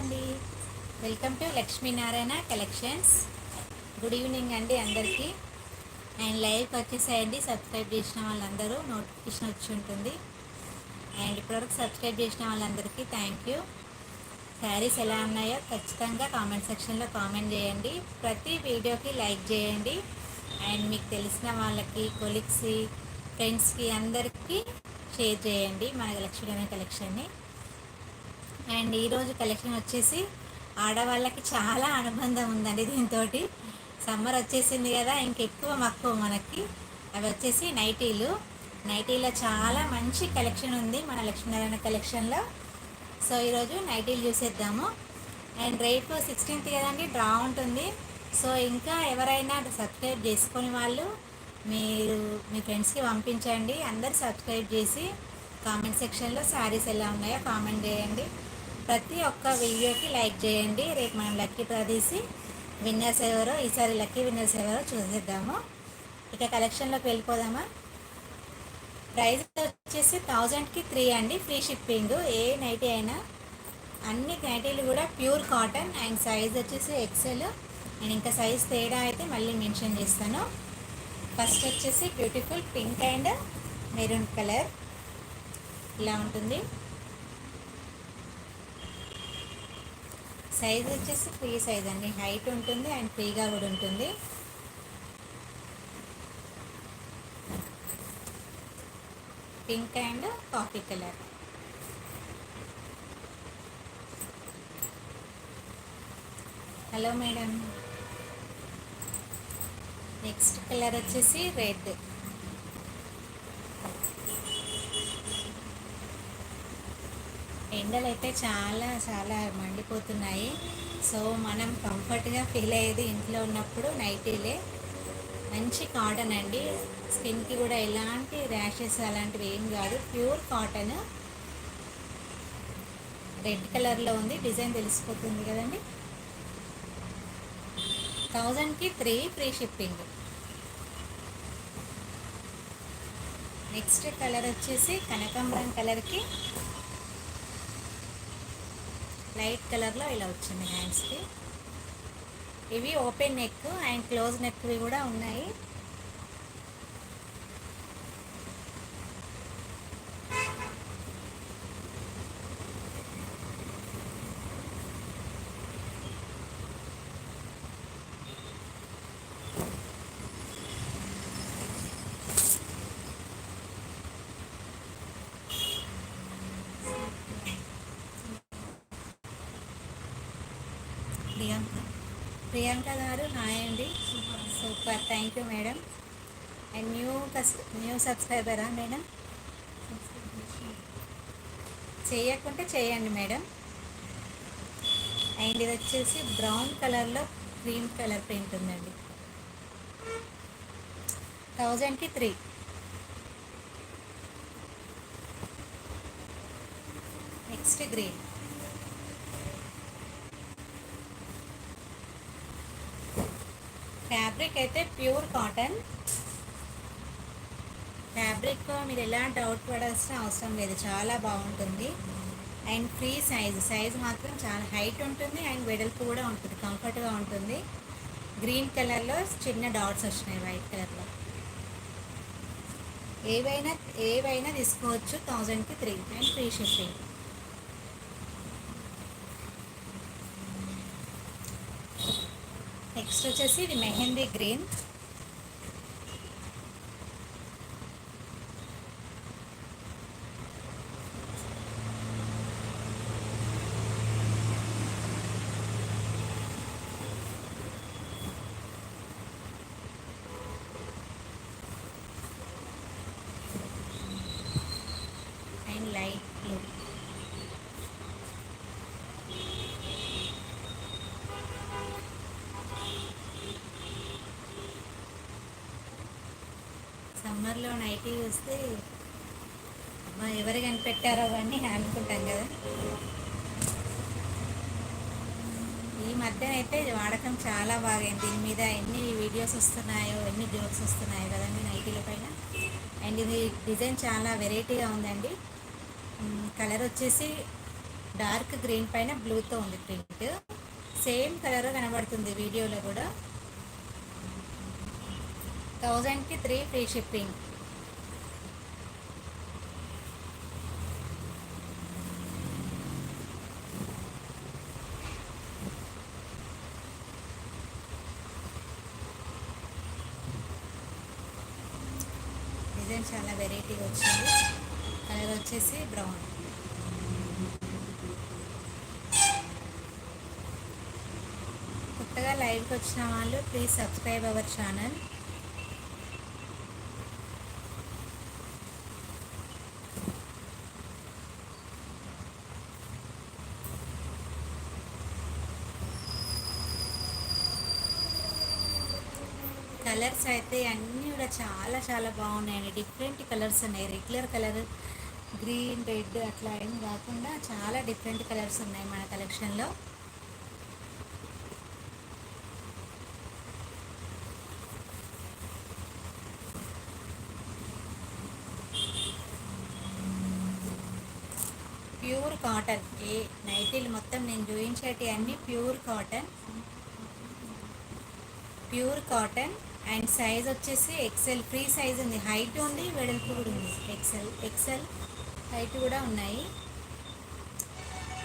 అండి. Welcome to Lakshminarayana collections good evening అండి అందరికీ. అండ్ లైవ్కి వచ్చేసాయండి సబ్స్క్రైబ్ చేసిన వాళ్ళందరూ నోటిఫికేషన్ వచ్చి ఉంటుంది. అండ్ ఇప్పటివరకు సబ్స్క్రైబ్ చేసిన వాళ్ళందరికీ థ్యాంక్ యూ శారీస్ ఎలా ఉన్నాయో ఖచ్చితంగా కామెంట్ సెక్షన్లో కామెంట్ చేయండి. ప్రతి వీడియోకి లైక్ చేయండి. అండ్ మీకు తెలిసిన వాళ్ళకి కొలిక్స్కి ఫ్రెండ్స్కి అందరికీ షేర్ చేయండి మన లక్ష్మీనారాయణ కలెక్షన్ని అండ్ ఈరోజు కలెక్షన్ వచ్చేసి ఆడవాళ్ళకి చాలా అనుబంధం ఉందండి దీంతో సమ్మర్ వచ్చేసింది కదా ఇంకెక్కువ మక్కువ మనకి. అవి వచ్చేసి నైటీలు. నైటీలో చాలా మంచి కలెక్షన్ ఉంది మన లక్ష్మీనారాయణ కలెక్షన్లో. సో ఈరోజు నైటీలు చూసేద్దాము. అండ్ రేపు సిక్స్టీన్త్ కదండి డ్రా ఉంటుంది. సో ఇంకా ఎవరైనా సబ్స్క్రైబ్ చేసుకొని వాళ్ళు మీరు మీ ఫ్రెండ్స్కి పంపించండి. అందరు సబ్స్క్రైబ్ చేసి కామెంట్ సెక్షన్లో శారీస్ ఎలా ఉన్నాయో కామెంట్ చేయండి. ప్రతి ఒక్క వీడియోకి లైక్ చేయండి. రేపు మనం లక్కీ ప్రదీసి విన్నర్స్ ఎవరో ఈసారి లక్కీ విన్నర్స్ ఎవరో చూసేద్దాము. ఇక కలెక్షన్లోకి వెళ్ళిపోదామా? ప్రైస్ వచ్చేసి థౌజండ్కి త్రీ అండి. ఫ్రీ షిప్పింగ్ ఏ నైటీ అయినా. అన్ని నైటీలు కూడా ప్యూర్ కాటన్ అండ్ సైజ్ వచ్చేసి ఎక్సెల్. నేను ఇంకా సైజ్ తేడా అయితే మళ్ళీ మెన్షన్ చేస్తాను. ఫస్ట్ వచ్చేసి beautiful pink and maroon colour. ఇలా ఉంటుంది. సైజ్ వచ్చేసి ఫ్రీ సైజ్ అండి. హైట్ ఉంటుంది అండ్ ఫ్రీగా కూడా ఉంటుంది. Pink and coffee colour. Hello madam. Next colour వచ్చేసి రెడ్. ఎండలు అయితే చాలా చాలా మండిపోతున్నాయి. సో మనం కంఫర్ట్గా ఫీల్ అయ్యేది ఇంట్లో ఉన్నప్పుడు నైటీలే. మంచి కాటన్ అండి. స్కిన్కి కూడా ఎలాంటి ర్యాషెస్ అలాంటివి ఏం కాదు. Pure cotton. రెడ్ కలర్లో ఉంది. డిజైన్ తెలిసిపోతుంది కదండి. థౌజండ్కి three free shipping. Next colour వచ్చేసి కనకాంబరం కలర్కి లైట్ కలర్లో ఇలా వచ్చింది హ్యాండ్స్కి. ఇవి ఓపెన్ నెక్ అండ్ క్లోజ్ నెక్వి కూడా ఉన్నాయి. ప్రియాంక. ప్రియాంక గారు హాయ్ అండి. Super. Thank you madam. And new కస్ న్యూ సబ్స్క్రైబరా మేడం? చేయకుంటే చేయండి మేడం. అండ్ ఇది వచ్చేసి బ్రౌన్ కలర్లో క్రీమ్ కలర్ ప్రింట్ ఉందండి. థౌజండ్కి త్రీ. Next green. ఫ్యాబ్రిక్ అయితే ప్యూర్ కాటన్. ఫ్యాబ్రిక్ మీరు ఎలా డౌట్ పడాల్సిన అవసరం లేదు. చాలా బాగుంటుంది. And free size. సైజ్ మాత్రం చాలా హైట్ ఉంటుంది అండ్ వెడల్పు కూడా ఉంటుంది. కంఫర్ట్గా ఉంటుంది. గ్రీన్ కలర్లో చిన్న డాట్స్ వచ్చినాయి వైట్ కలర్లో ఏవైనా ఏవైనా తీసుకోవచ్చు. థౌజండ్కి three and free shipping. Next వచ్చేసి ఇది mehndi green and light blue సమ్మర్లో నైటీ చూస్తే అమ్మా ఎవరు కనిపెట్టారో అని అనుకుంటాం కదా. ఈ మధ్యన అయితే వాడకం చాలా బాగైంది. దీని మీద ఎన్ని వీడియోస్ వస్తున్నాయో ఎన్ని జోక్స్ వస్తున్నాయో కదండి నైటీల పైన. అండ్ ఇది డిజైన్ చాలా వెరైటీగా ఉందండి. కలర్ వచ్చేసి డార్క్ గ్రీన్ పైన బ్లూతో ఉంది ప్రింట్. సేమ్ కలర్ కనబడుతుంది వీడియోలో కూడా. థౌజండ్కి త్రీ ఫ్రీ షిప్పింగ్. డిజైన్ చాలా వెరైటీగా వచ్చింది. కలర్ వచ్చేసి బ్రౌన్. కొత్తగా లైవ్కి వచ్చిన వాళ్ళు please subscribe our channel. Colours అయితే అన్నీ కూడా చాలా చాలా బాగున్నాయండి. డిఫరెంట్ కలర్స్ ఉన్నాయి. రెగ్యులర్ కలర్ గ్రీన్ రెడ్ అట్లా ఏం కాకుండా చాలా డిఫరెంట్ కలర్స్ ఉన్నాయి మన కలెక్షన్లో ప్యూర్ కాటన్. ఏ నైటీలు మొత్తం నేను చూపించేటి అన్నీ pure cotton. Pure cotton. And size వచ్చేసి ఎక్సెల్ ఫ్రీ సైజ్ ఉంది. హైట్ ఉంది వెడల్పు కూడా ఉంది. ఎక్సెల్ ఎక్సెల్ హైట్ కూడా ఉన్నాయి.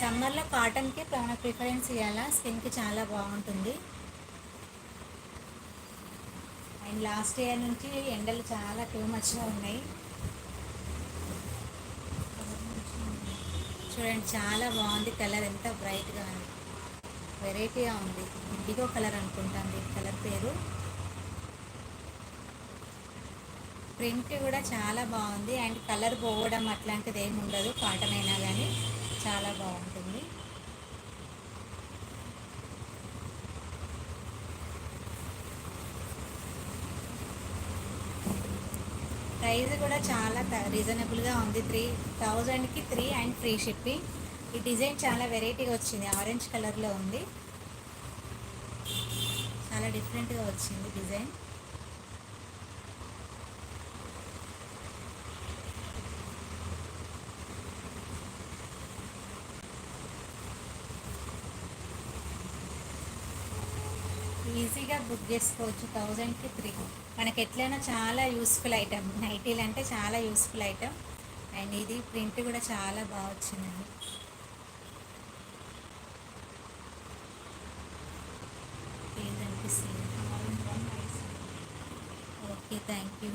సమ్మర్లో కాటన్కి ప్రాణ ప్రిఫరెన్స్ ఇవ్వాలా స్కిన్కి చాలా బాగుంటుంది. అండ్ లాస్ట్ ఇయర్ నుంచి ఎండలు చాలా టూ మచ్గా ఉన్నాయి. చూడండి చాలా బాగుంది కలర్ ఎంత బ్రైట్గా ఉంది. వెరైటీగా ఉంది. ఇండిగో కలర్ అనుకుంటాను దీని కలర్ పేరు. ప్రింట్ కూడా చాలా బాగుంది. అండ్ కలర్ పోవడం అట్లాంటిది ఏమి ఉండదు. కాటన్ అయినా కానీ చాలా బాగుంటుంది. ప్రైస్ కూడా చాలా రీజనబుల్గా ఉంది. త్రీ థౌజండ్కి త్రీ అండ్ ఫ్రీ షిప్పింగ్. ఈ డిజైన్ చాలా వెరైటీగా వచ్చింది. ఆరెంజ్ కలర్లో ఉంది. చాలా డిఫరెంట్గా వచ్చింది డిజైన్. ఈజీగా బుక్ చేసుకోవచ్చు థౌజండ్కి త్రీ మనకి ఎట్లయినా చాలా యూస్ఫుల్ ఐటమ్ నైటీలు అంటే చాలా యూస్ఫుల్ ఐటమ్ అండ్ ఇది ప్రింట్ కూడా చాలా బాగా వచ్చిందండి. Okay thank you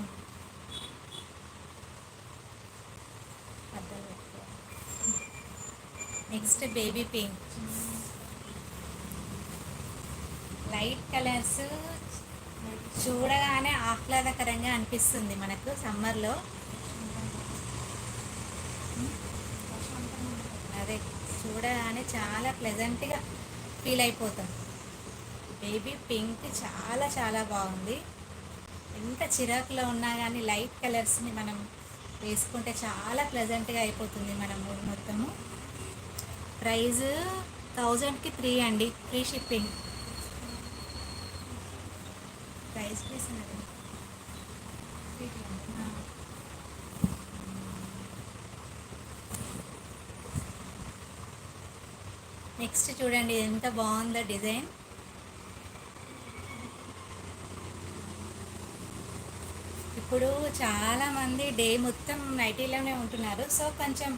next baby pink light colours చూడగానే ఆహ్లాదకరంగా అనిపిస్తుంది మనకు సమ్మర్లో. అదే చూడగానే చాలా ప్లెజెంట్గా ఫీల్ అయిపోతాం. బేబీ పింక్ చాలా చాలా బాగుంది. ఎంత చిరాకులో ఉన్నా కానీ లైట్ కలర్స్ని మనం వేసుకుంటే చాలా ప్లెజెంట్గా అయిపోతుంది మన మూడు మొత్తము. ప్రైజ్ థౌజండ్కి త్రీ అండి free shipping. Price please next చూడండి ఎంత బాగుందో డిజైన్. ఇప్పుడు చాలామంది డే మొత్తం నైటీలోనే ఉంటున్నారు. సో కొంచెం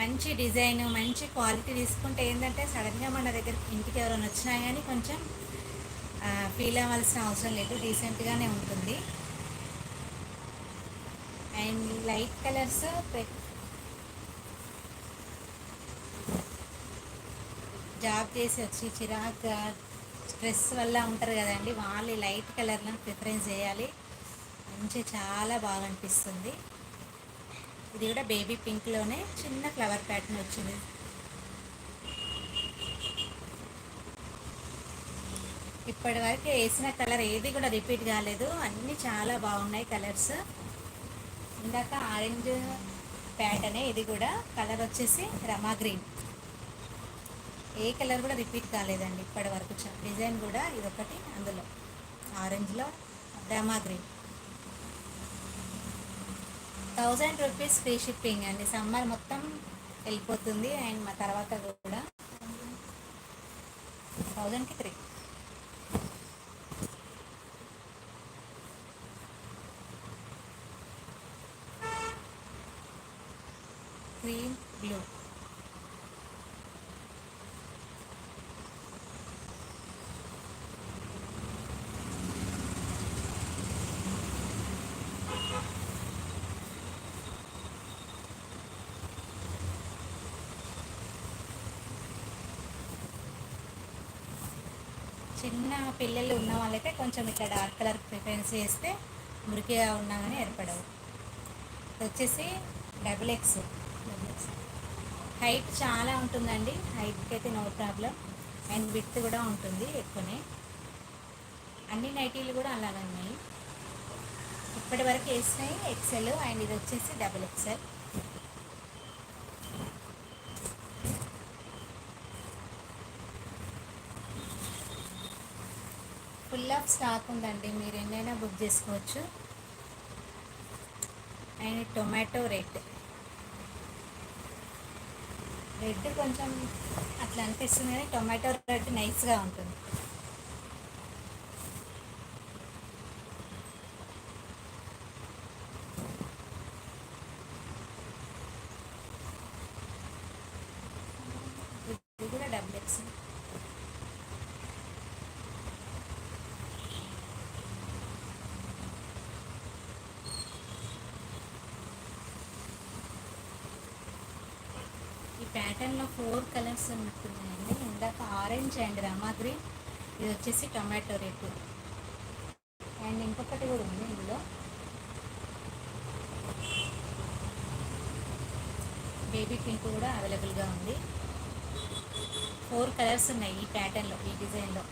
మంచి డిజైన్ మంచి క్వాలిటీ తీసుకుంటే ఏంటంటే సడన్గా మన దగ్గర ఇంటికి ఎవరైనా వచ్చినా కానీ కొంచెం ఫీల్ అవ్వాల్సిన అవసరం లేదు. డీసెంట్గానే ఉంటుంది. అండ్ లైట్ కలర్స్ జాబ్ చేసి వచ్చి చిరాకు స్ట్రెస్ వల్ల ఉంటారు కదండి. వాళ్ళు లైట్ కలర్లను ప్రిఫరెన్స్ చేయాలి. మంచి చాలా బాగా అనిపిస్తుంది ఇది కూడా బేబీ పింక్లోనే చిన్న ఫ్లవర్ ప్యాటర్న్ వచ్చింది. ఇప్పటి వరకు వేసిన కలర్ ఏది కూడా రిపీట్ కాలేదు. అన్నీ చాలా బాగున్నాయి కలర్స్. ఇందాక ఆరెంజ్ ప్యాటర్నే ఇది కూడా. కలర్ వచ్చేసి రమా గ్రీన్. ఏ కలర్ కూడా రిపీట్ కాలేదండి ఇప్పటి వరకు డిజైన్ కూడా ఇదొకటి అందులో ఆరెంజ్లో Rama green. Thousand rupees free shipping అండి. సమ్మర్ మొత్తం వెళ్ళిపోతుంది అండ్ మా తర్వాత కూడా థౌజండ్కి త్రీ. క్రీమ్ బ్లూ చిన్న పిల్లలు ఉన్న వాళ్ళైతే కొంచెం ఇట్లా డార్క్ కలర్ ప్రిఫరెన్స్ చేస్తే మురికిగా ఉన్నా కానీ ఏర్పడవు వచ్చేసి డబుల్ ఎక్స్. హైట్ చాలా ఉంటుందండి. హైట్కి అయితే నో ప్రాబ్లం అండ్ విత్ కూడా ఉంటుంది ఎక్కువనే. అన్ని నైటీలు కూడా అలానే ఉన్నాయి. ఇప్పటి వరకు వేసినాయి ఎక్సెల్ అండ్ ఇది వచ్చేసి double XL full of stock ఉందండి. మీరు ఎన్నైనా బుక్ చేసుకోవచ్చు. అండ్ టొమాటో రెడ్ రెడ్ కొంచెం అట్లా అనిపిస్తుంది కానీ టొమాటో రెడ్ నైస్గా ఉంటుంది ఇది కూడా డబుల్ ఎక్స్ ఈ ప్యాటర్న్లో ఫోర్ కలర్స్ ఇందాక ఆరెంజ్ అండ్ రమా గ్రీన్ ఇది వచ్చేసి టొమాటో రేపు. అండ్ ఇంకొకటి కూడా ఉంది ఇందులో. బేబీ పింక్ కూడా అవైలబుల్గా ఉంది. ఫోర్ కలర్స్ ఉన్నాయి ఈ ప్యాటర్న్లో ఈ డిజైన్లో.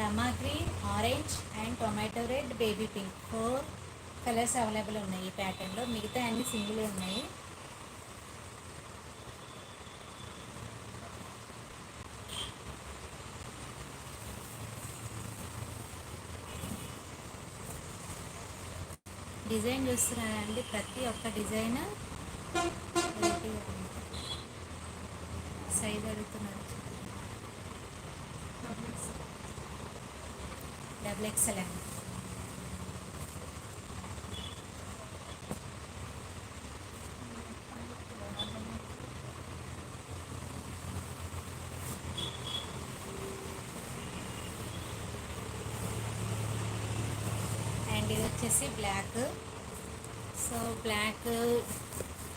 Rama green orange and tomato red baby pink. Four colours available ఉన్నాయి ఈ ప్యాటర్న్లో. మిగతా అన్ని సింగిల్ ఉన్నాయి. డిజైన్ చూస్తున్నారండి ప్రతి ఒక్క డిజైన్. సైజ్ అడుగుతున్నారు. డబుల్ ఎక్సెల్ అండి అండ్ ఇది వచ్చేసి బ్లాక్ సో బ్లాక్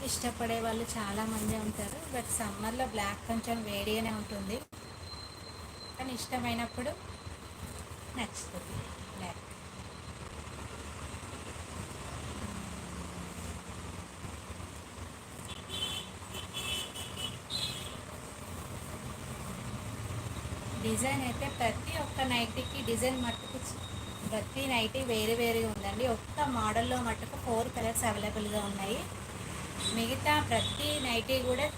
ఇష్టపడే వాళ్ళు చాలామంది ఉంటారు. బట్ సమ్మర్లో బ్లాక్ కొంచెం వేడిగానే ఉంటుంది. కానీ ఇష్టమైనప్పుడు నచ్చుతుంది బ్లాక్ డిజైన్ అయితే ప్రతి ఒక్క నైటీకి డిజైన్ మట్టుకు ప్రతి నైటీ వేరే వేరేగా ఉందండి. ఒక్క మోడల్లో మటుకు ఫోర్ కలర్స్ అవైలబుల్గా ఉన్నాయి. మిగతా ప్రతి నైటీ కూడా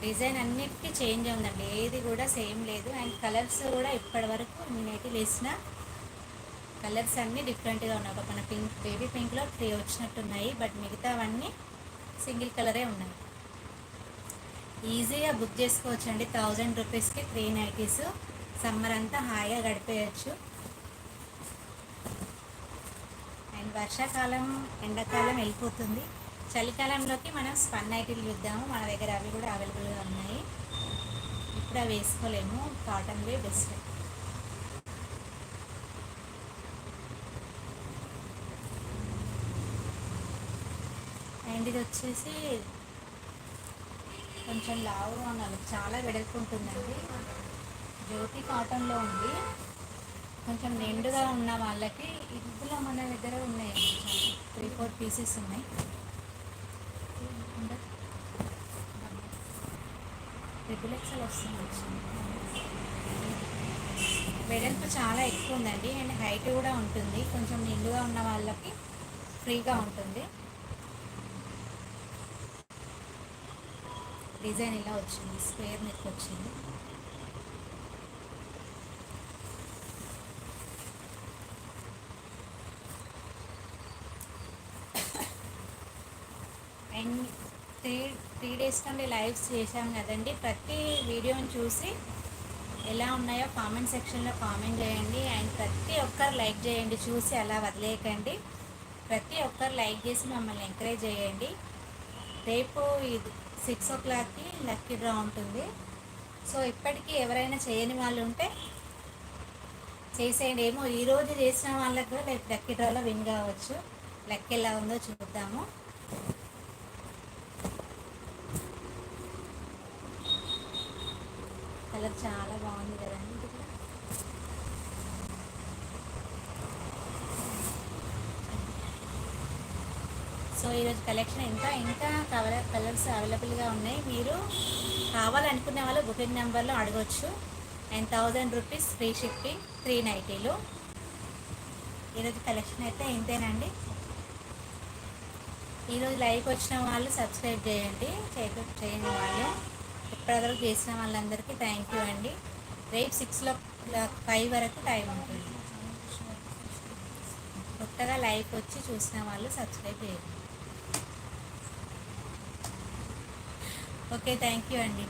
డిజైన్ అన్నిటికీ చేంజ్ ఉందండి. ఏది కూడా సేమ్ లేదు. అండ్ కలర్స్ కూడా ఇప్పటి వరకు నేనైతే వేసిన కలర్స్ అన్నీ డిఫరెంట్గా ఉన్నాయి. ఒక మన పింక్ బేబీ పింక్లో త్రీ వచ్చినట్టున్నాయి. బట్ మిగతావన్నీ సింగిల్ కలరే ఉన్నాయి. ఈజీగా బుక్ చేసుకోవచ్చండి. థౌజండ్ రూపీస్కి త్రీ నైటీస్. సమ్మర్ అంతా హాయిగా గడిపేయచ్చు అండ్ వర్షాకాలం ఎండాకాలం వెళ్ళిపోతుంది. చలికాలంలోకి మనం స్పన్ నైటీలు చూద్దాము. మన దగ్గర అవి కూడా అవైలబుల్గా ఉన్నాయి. ఇప్పుడు అవి వేసుకోలేము కాటన్వే బెస్ట్. అండ్ ఇది వచ్చేసి కొంచెం లావు అన్నారు చాలా వెడల్పుంటుందండి జ్యోతి కాటన్లో ఉంది. కొంచెం నిండుగా ఉన్న వాళ్ళకి ఇందులో మన దగ్గర ఉన్నాయి. త్రీ ఫోర్ పీసెస్ ఉన్నాయి. ట్రిపుల్ ఎక్సెల్ వస్తుంది. వెడల్పు చాలా ఎక్కువ ఉందండి. అండ్ హైట్ కూడా ఉంటుంది. కొంచెం నిండుగా ఉన్న వాళ్ళకి ఫ్రీగా ఉంటుంది. డిజైన్ ఇలా వచ్చింది. స్క్వేర్ నెక్ వచ్చింది. అండ్ త్రీ త్రీ డేస్ నుండి లైవ్స్ చేశాం కదండి. ప్రతి వీడియోని చూసి ఎలా ఉన్నాయో కామెంట్ సెక్షన్లో కామెంట్ చేయండి. అండ్ ప్రతి ఒక్కరు లైక్ చేయండి. చూసి అలా వదిలేయకండి. ప్రతి ఒక్కరు లైక్ చేసి మమ్మల్ని ఎంకరేజ్ చేయండి. రేపు ఇది సిక్స్ ఓ క్లాక్కి లక్కీ డ్రా ఉంటుంది. సో ఇప్పటికీ ఎవరైనా చేయని వాళ్ళు ఉంటే చేసేయండి. ఏమో ఈరోజు చేసిన వాళ్ళకు రేపు లక్కీ డ్రాలో విన్ కావచ్చు. లక్ ఎలా ఉందో చూద్దాము. కలర్ చాలా బాగుంది కదండి. ఇది కూడా. సో ఈరోజు కలెక్షన్ ఇంకా ఇంకా కవర్ కలర్స్ అవైలబుల్గా ఉన్నాయి? మీరు కావాలనుకునే వాళ్ళు బుకింగ్ నెంబర్లో అడగచ్చు. And thousand rupees free shipping three నైటీలు. ఈరోజు కలెక్షన్ అయితే ఇంతేనండి. ఈరోజు లైక్ వచ్చిన వాళ్ళు సబ్స్క్రైబ్ చేయండి. చేయండి వాళ్ళు. ఇప్పటివరకు చేసిన వాళ్ళందరికీ థ్యాంక్ యూ అండి. రేపు సిక్స్లో ఫైవ్ వరకు టైం ఉంటుంది. కొత్తగా లైవ్ వచ్చి చూసిన వాళ్ళు సబ్స్క్రైబ్ చేయండి. ఓకే థ్యాంక్ యూ అండి.